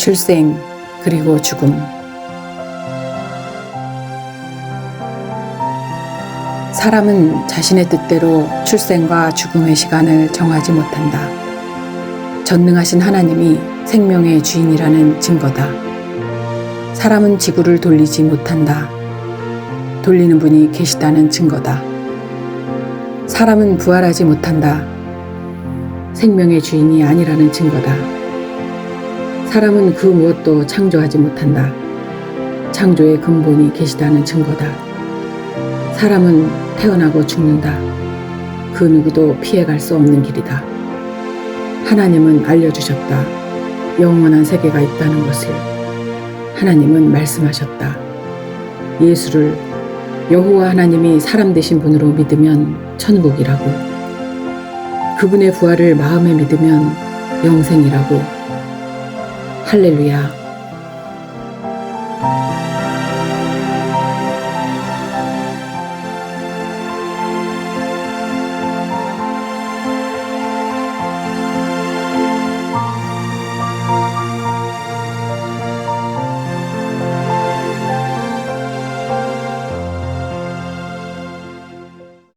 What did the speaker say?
출생 그리고 죽음 사람은 자신의 뜻대로 출생과 죽음의 시간을 정하지 못한다. 전능하신 하나님이 생명의 주인이라는 증거다. 사람은 지구를 돌리지 못한다. 돌리는 분이 계시다는 증거다. 사람은 부활하지 못한다. 생명의 주인이 아니라는 증거다. 사람은 그 무엇도 창조하지 못한다. 창조의 근본이 계시다는 증거다. 사람은 태어나고 죽는다. 그 누구도 피해갈 수 없는 길이다. 하나님은 알려주셨다. 영원한 세계가 있다는 것을. 하나님은 말씀하셨다. 예수를 여호와 하나님이 사람 되신 분으로 믿으면 천국이라고. 그분의 부활을 마음에 믿으면 영생이라고. 할렐루야.